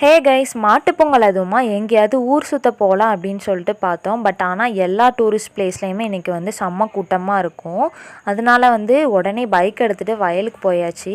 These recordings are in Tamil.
ஹே கைஸ் மாட்டுப்பொங்கல் அதுவுமா? எங்கேயாவது ஊர் சுற்ற போகலாம் அப்படின்னு சொல்லிட்டு பார்த்தோம். பட் ஆனால் எல்லா டூரிஸ்ட் பிளேஸ்லேயுமே இன்றைக்கி வந்து செம்ம கூட்டமாக இருக்கும். அதனால வந்து உடனே பைக் எடுத்துகிட்டு வயலுக்கு போயாச்சு.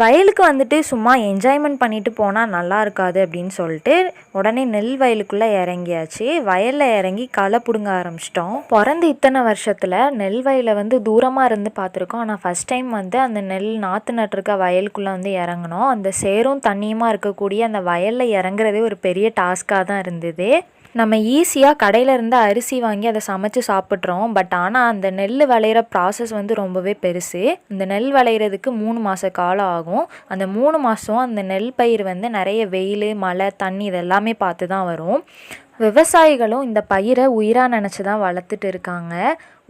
வயலுக்கு வந்துட்டு சும்மா என்ஜாய்மெண்ட் பண்ணிட்டு போனால் நல்லா இருக்காது அப்படின்னு சொல்லிட்டு உடனே நெல் வயலுக்குள்ளே இறங்கியாச்சு. வயலில் இறங்கி களை பிடுங்க ஆரம்பிச்சிட்டோம். பிறந்து இத்தனை வருஷத்தில் நெல் வயலை வந்து தூரமாக இருந்து பார்த்துருக்கோம். ஆனால் ஃபஸ்ட் டைம் வந்து அந்த நெல் நாற்று நட்டுருக்க வயலுக்குள்ளே வந்து இறங்கினோம். அந்த சேரும் தண்ணியுமாக இருக்கக்கூடிய அந்த வயலில் இறங்குறதே ஒரு பெரிய டாஸ்க்காக தான் இருந்தது. நம்ம ஈஸியாக கடையிலேருந்து அரிசி வாங்கி அதை சமைச்சு சாப்பிட்றோம். பட் ஆனால் அந்த நெல் விளையிற ப்ராசஸ் வந்து ரொம்பவே பெருசு. இந்த நெல் விளையிறதுக்கு மூணு மாத காலம் ஆகும். அந்த மூணு மாதம் அந்த நெல் பயிர் வந்து நிறைய வெயில் மழை தண்ணி இதெல்லாமே பார்த்து தான் வரும். விவசாயிகளும் இந்த பயிரை உயிராக நினச்சி தான் வளர்த்துட்டு இருக்காங்க.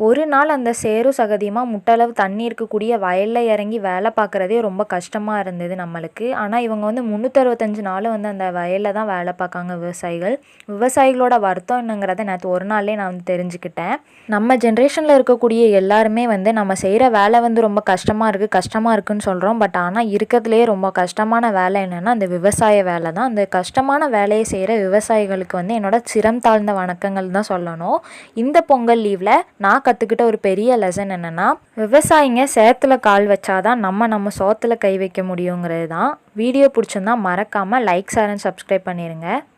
ஒரு நாள் அந்த சேரும் சகதியமாக முட்டளவு தண்ணி இருக்கக்கூடிய வயலில் இறங்கி வேலை பார்க்குறதே ரொம்ப கஷ்டமாக இருந்தது நம்மளுக்கு. ஆனால் இவங்க வந்து முந்நூற்றறுபத்தஞ்சு நாள் வந்து அந்த வயலில் தான் வேலை பார்க்காங்க விவசாயிகள். விவசாயிகளோட வருத்தம் என்னங்கிறத நேற்று ஒரு நாள்லேயே நான் வந்து தெரிஞ்சுக்கிட்டேன். நம்ம ஜென்ரேஷனில் இருக்கக்கூடிய எல்லாருமே வந்து நம்ம செய்கிற வேலை வந்து ரொம்ப கஷ்டமாக இருக்குது கஷ்டமாக இருக்குன்னு சொல்கிறோம் பட் ஆனால் இருக்கிறதுலேயே ரொம்ப கஷ்டமான வேலை என்னென்னா அந்த விவசாய வேலை தான். அந்த கஷ்டமான வேலையை செய்கிற விவசாயிகளுக்கு வந்து என்னோட என்னோட சிரம் தாழ்ந்த வணக்கங்கள் தான் சொல்லணும். இந்த பொங்கல் லீவில் நான் கற்றுக்கிட்ட ஒரு பெரிய லெசன் என்னென்னா விவசாயிங்க சேத்துல கால் வச்சாதான் நம்ம நம்ம சோத்தில் கை வைக்க முடியுங்கிறது தான். வீடியோ பிடிச்சிருந்தா மறக்காமல் லைக் ஷேர் அண்ட் சப்ஸ்கிரைப் பண்ணிடுங்க